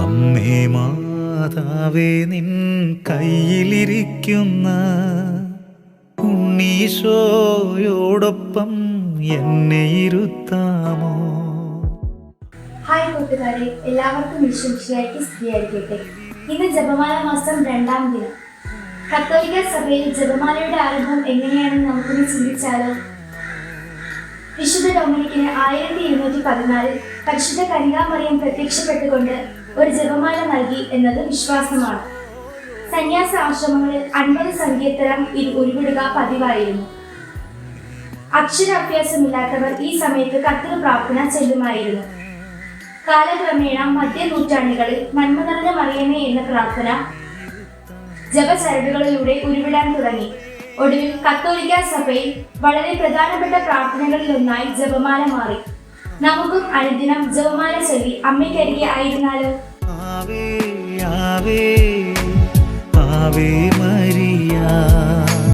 അമ്മേ മാതാവേ നിൻ കയ്യിലിരിക്കുന്ന ഉണ്ണീശോയോടൊപ്പം എന്നെ ഇരുത്താമോ? ഹായ് കൂട്ടുകാരെ എല്ലാവർക്കും വിശ്വസിച്ചായിട്ട് സ്ത്രീയായിരിക്കട്ടെ ഇന്ന് ജപമാല മാസം രണ്ടാം ദിനം. കത്തോലിക്ക സഭയിൽ ജപമാലയുടെ ആരംഭം എങ്ങനെയാണെന്ന് നമുക്കൊന്ന് ചിന്തിച്ചാലോ? വിശുദ്ധ ഡൊമിനിക്കിന് ആയിരത്തി ഇരുന്നൂറ്റി പതിനാലിൽ പരിശുദ്ധ കനികാമറിയം പ്രത്യക്ഷപ്പെട്ടുകൊണ്ട് ഒരു ജപമാല നൽകി എന്നത് വിശ്വാസമാണ്. സന്യാസ ആശ്രമങ്ങളിൽ അൻപത് ഇത് ഉരുവിടുക പതിവായിരുന്നു. അക്ഷരാഭ്യാസമില്ലാത്തവർ ഈ സമയത്ത് കത്തിന് പ്രാർത്ഥന ചെല്ലുമായിരുന്നു. കാലക്രമേണ മധ്യ നൂറ്റാണ്ടുകളിൽ നന്മ നിറഞ്ഞ മറിയമേ എന്ന പ്രാർത്ഥന ജപചരടുകളിലൂടെ ഉരുവിടാൻ തുടങ്ങി. ഒടുവിൽ കത്തോലിക്ക സഭയിൽ വളരെ പ്രധാനപ്പെട്ട പ്രാർത്ഥനകളിലൊന്നായി ജപമാല മാറി. നമുക്കും അനുദിനം ജപമാല ചൊല്ലി അമ്മയ്ക്കരികെ ആയിരുന്നാലോ? ആവേ ആവേ ആവേ മരിയ.